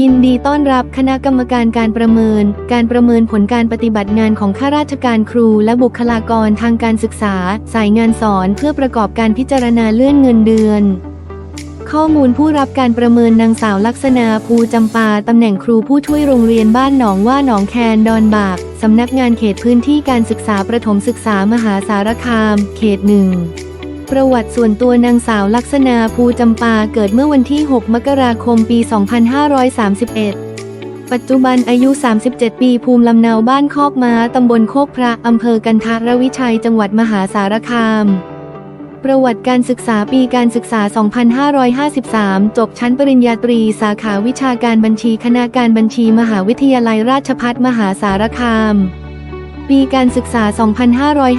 ยินดีต้อนรับคณะกรรมการการประเมิน การประเมินผลการปฏิบัติงานของข้าราชการครูและบุคลากรทางการศึกษา สายงานสอนเพื่อประกอบการพิจารณาเลื่อนเงินเดือน ข้อมูลผู้รับการประเมินนางสาวลักษณาภูจำปาตำแหน่งครูผู้ช่วยโรงเรียนบ้านหนองว่าหนองแคนดอนบากสำนักงานเขตพื้นที่การศึกษาประถมศึกษามหาสารคาม เขตหนึ่ง ประวัติส่วนตัวนางสาวลักษณาภูจำปาเกิดเมื่อวันที่ 6 มกราคมปี 2531 ปัจจุบันอายุ 37 ปีภูมิลำเนาบ้านคอกม้าตำบลโคกพระอำเภอกันทารวิชัยจังหวัดมหาสารคาม ประวัติการศึกษาปีการศึกษา 2553 จบชั้นปริญญาตรีสาขาวิชาการบัญชีคณะการบัญชีมหาวิทยาลัยราชภัฏมหาสารคาม ปีการศึกษา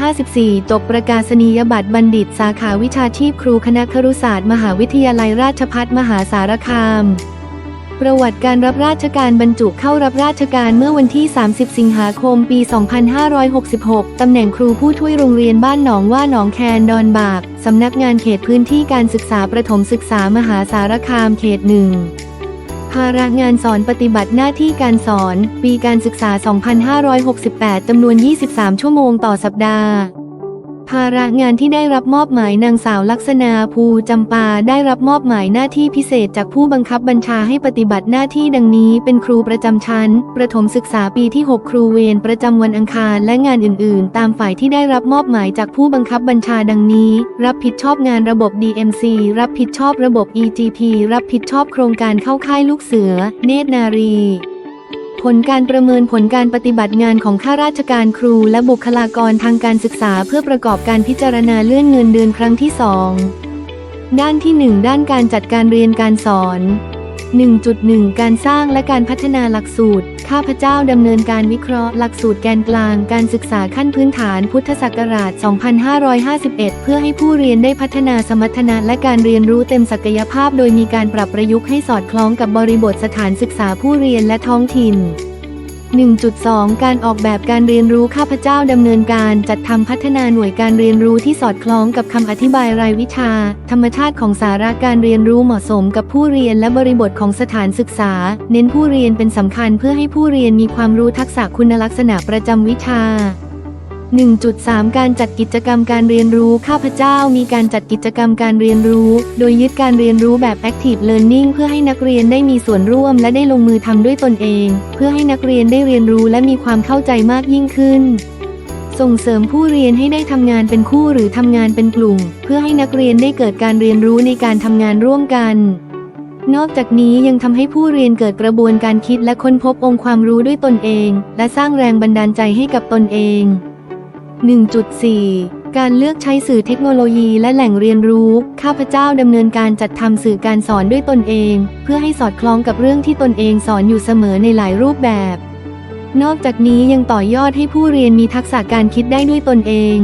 2554จบประกาศนียบัตรบัณฑิต สาขาวิชาชีพครูคณะครุศาสตร์ มหาวิทยาลัยราชภัฏมหาสารคาม ประวัติการรับราชการบรรจุเข้ารับราชการเมื่อวันที่ 30 สิงหาคม ปี 2566 ตำแหน่งครูผู้ช่วยโรงเรียนบ้านหนองว่าหนองแคนดอนบาก สำนักงานเขตพื้นที่การศึกษาประถมศึกษามหาสารคามเขตหนึ่ง ภาระงานสอนปฏิบัติหน้าที่การสอน ปีการศึกษา 2568 จำนวน 23 ชั่วโมงต่อสัปดาห์ ภาระงานที่ได้รับมอบหมายนางสาวลักษณาภูจำปาได้รับมอบหมายหน้าที่พิเศษจากผู้บังคับบัญชาให้ปฏิบัติหน้าที่ดังนี้ เป็นครูประจำชั้น ประถมศึกษาปีที่ 6 ครูเวรประจำวันอังคารและงานอื่น ๆ ตามฝ่ายที่ได้รับมอบหมายจากผู้บังคับบัญชาดังนี้ รับผิดชอบงานระบบ DMC รับผิดชอบระบบ EGP รับผิดชอบโครงการเข้าค่ายลูกเสือ เนตรนารี ผลการประเมินผลการปฏิบัติงานของข้าราชการครูและบุคลากรทางการศึกษาเพื่อประกอบการพิจารณาเลื่อนเงินเดือนครั้งที่ 2 ด้านที่ 1 ด้านการจัดการเรียนการสอน 1.1 การสร้างและการพัฒนาหลักสูตร ข้าพเจ้าดำเนินการวิเคราะห์หลักสูตรแกนกลางการศึกษาขั้นพื้นฐานพุทธศักราช 2551 เพื่อให้ผู้เรียนได้พัฒนาสมรรถนะและการเรียนรู้เต็มศักยภาพ โดยมีการปรับประยุกต์ให้สอดคล้องกับบริบทสถานศึกษาผู้เรียนและท้องถิ่น 1.2 การออกแบบการเรียนรู้ข้าพเจ้าดำเนินการจัดทำพัฒนาหน่วยการเรียนรู้ที่สอดคล้องกับคำอธิบายรายวิชา ธรรมชาติของสาระการเรียนรู้เหมาะสมกับผู้เรียนและบริบทของสถานศึกษา เน้นผู้เรียนเป็นสำคัญเพื่อให้ผู้เรียนมีความรู้ทักษะคุณลักษณะประจำวิชา 1.3 การจัดกิจกรรมการเรียนรู้ ข้าพเจ้ามีการจัดกิจกรรมการเรียนรู้ โดยยึดการเรียนรู้แบบ Active Learning เพื่อให้นักเรียนได้มีส่วนร่วมและได้ลงมือทำด้วยตนเอง เพื่อให้นักเรียนได้เรียนรู้และมีความเข้าใจมากยิ่งขึ้นส่งเสริมผู้เรียนให้ได้ทำงานเป็นคู่หรือทำงานเป็นกลุ่ม เพื่อให้นักเรียนได้เกิดการเรียนรู้ในการทำงานร่วมกัน นอกจากนี้ยังทำให้ผู้เรียนเกิดกระบวนการคิดและค้นพบองค์ความรู้ด้วยตนเอง และสร้างแรงบันดาลใจให้กับตนเอง 1.4 การเลือกใช้สื่อเทคโนโลยีและแหล่งเรียนรู้ ข้าพเจ้าดำเนินการจัดทำสื่อการสอนด้วยตนเอง เพื่อให้สอดคล้องกับเรื่องที่ตนเองสอนอยู่เสมอในหลายรูปแบบ นอกจากนี้ยังต่อยอดให้ผู้เรียนมีทักษะการคิดได้ด้วยตนเอง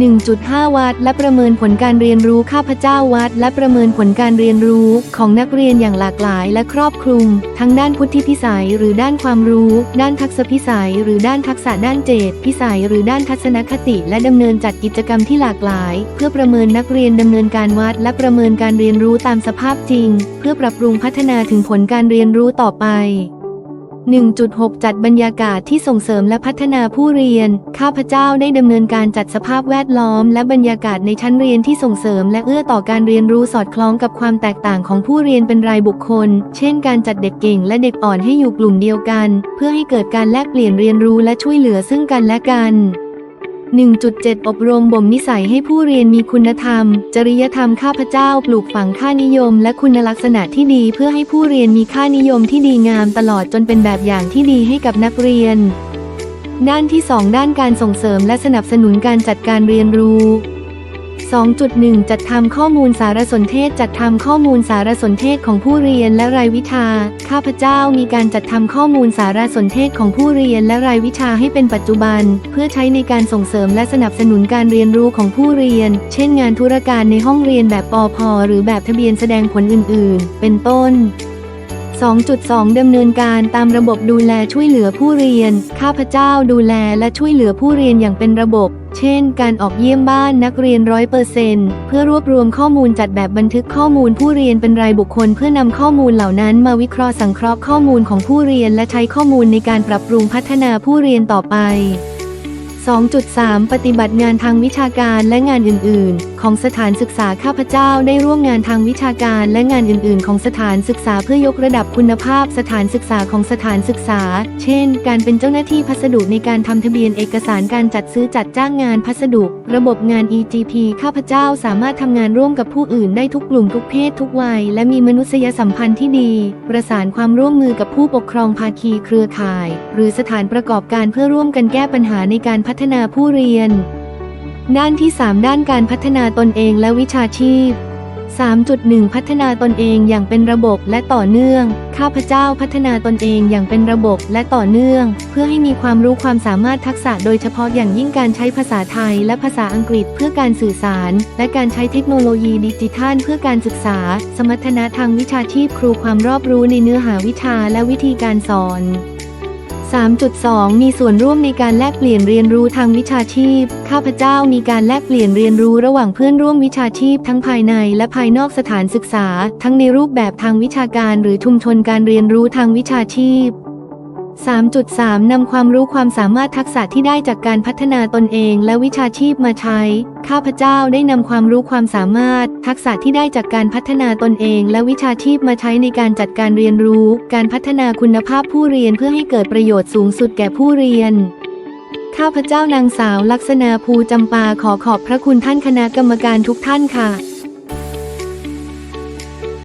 1.5 วัดและประเมินผลการเรียนรู้ข้าพเจ้าวัด และประเมินผลการเรียนรู้ของนักเรียนอย่างหลากหลายและครอบคลุม ทั้งด้านพุทธิพิสัยหรือด้านความรู้ ด้านทักษะพิสัย หรือด้านทักษะด้านเจตพิสัย หรือด้านทัศนคติ และดำเนินจัดกิจกรรมที่หลากหลาย เพื่อประเมินนักเรียนดำเนินการวัด และประเมินการเรียนรู้ตามสภาพจริง เพื่อปรับปรุงพัฒนาถึงผลการเรียนรู้ต่อไป 1.6 จัดบรรยากาศที่ส่งเสริมและพัฒนาผู้เรียน ข้าพเจ้าได้ดำเนินการจัดสภาพแวดล้อม และบรรยากาศในชั้นเรียนที่ส่งเสริม และเอื้อต่อการเรียนรู้สอดคล้องกับความแตกต่างของผู้เรียนเป็นรายบุคคล เช่น การจัดเด็กเก่งและเด็กอ่อนให้อยู่กลุ่มเดียวกัน เพื่อให้เกิดการแลกเปลี่ยนเรียนรู้และช่วยเหลือซึ่งกันและกัน 1.7 อบรมบ่มนิสัยให้ผู้เรียนมีคุณธรรม จริยธรรมข้าพเจ้า ปลูกฝังค่านิยม และคุณลักษณะที่ดีเพื่อให้ผู้เรียนมีค่านิยมที่ดีงามตลอดจนเป็นแบบอย่างที่ดีให้กับนักเรียน ด้านที่ 2 ด้านการส่งเสริมและสนับสนุนการจัดการเรียนรู้ 2.1 จัดทำข้อมูลสารสนเทศ จัดทำข้อมูลสารสนเทศของผู้เรียนและรายวิชา ข้าพเจ้ามีการจัดทำข้อมูลสารสนเทศของผู้เรียนและรายวิชาให้เป็นปัจจุบัน เพื่อใช้ในการส่งเสริมและสนับสนุนการเรียนรู้ของผู้เรียน เช่น งานธุรการในห้องเรียนแบบปอพหรือแบบทะเบียนแสดงผลอื่น ๆ เป็นต้น 2.2 ดำเนินการตามระบบดูแลช่วยเหลือผู้เรียน ข้าพเจ้าดูแลและช่วยเหลือผู้เรียนอย่างเป็นระบบ เช่น การออกเยี่ยมบ้านนักเรียนร้อยเปอร์เซนต์เพื่อรวบรวมข้อมูลจัดแบบบันทึกข้อมูลผู้เรียนเป็นรายบุคคล เพื่อนำข้อมูลเหล่านั้นมาวิเคราะห์สังเคราะห์ข้อมูลของผู้เรียน และใช้ข้อมูลในการปรับปรุงพัฒนาผู้เรียนต่อไป 2.3 ปฏิบัติงานทางวิชาการและงานอื่น ๆ ของสถานศึกษาข้าพเจ้าได้ร่วมงานทางวิชาการและงานอื่น ๆ ของสถานศึกษาเพื่อยกระดับคุณภาพสถานศึกษาของสถานศึกษา เช่น การเป็นเจ้าหน้าที่พัสดุในการทำทะเบียนเอกสารการจัดซื้อจัดจ้างงานพัสดุ ระบบงาน EGP ข้าพเจ้าสามารถทำงานร่วมกับผู้อื่นได้ทุกกลุ่มทุกเพศทุกวัย และมีมนุษยสัมพันธ์ที่ดี ประสานความร่วมมือกับผู้ปกครองภาคีเครือข่าย หรือสถานประกอบการเพื่อร่วมกันแก้ปัญหาในการพัฒนาผู้เรียน ด้านที่ 3 ด้านการพัฒนาตนเองและวิชาชีพ 3.1 พัฒนาตนเองอย่างเป็นระบบและต่อเนื่อง ข้าพเจ้าพัฒนาตนเองอย่างเป็นระบบและต่อเนื่อง เพื่อให้มีความรู้ความสามารถทักษะโดยเฉพาะอย่างยิ่งการใช้ภาษาไทยและภาษาอังกฤษเพื่อการสื่อสาร และการใช้เทคโนโลยีดิจิทัลเพื่อการศึกษา สมรรถนะทางวิชาชีพครูความรอบรู้ในเนื้อหาวิชาและวิธีการสอน 3.2 มีส่วนร่วมในการแลกเปลี่ยนเรียนรู้ทางวิชาชีพ ข้าพเจ้ามีการแลกเปลี่ยนเรียนรู้ระหว่างเพื่อนร่วมวิชาชีพทั้งภายในและภายนอกสถานศึกษา ทั้งในรูปแบบทางวิชาการหรือชุมชนการเรียนรู้ทางวิชาชีพ 3.3 นำความรู้ความสามารถทักษะที่ได้จากการพัฒนาตนเองและวิชาชีพมาใช้ ข้าพเจ้าได้นำความรู้ความสามารถ ทักษะที่ได้จากการพัฒนาตนเองและวิชาชีพมาใช้ในการจัดการเรียนรู้ การพัฒนาคุณภาพผู้เรียนเพื่อให้เกิดประโยชน์สูงสุดแก่ผู้เรียนข้าพเจ้านางสาวลักษณาภูจำปาขอขอบพระคุณท่านคณะกรรมการทุกท่านค่ะ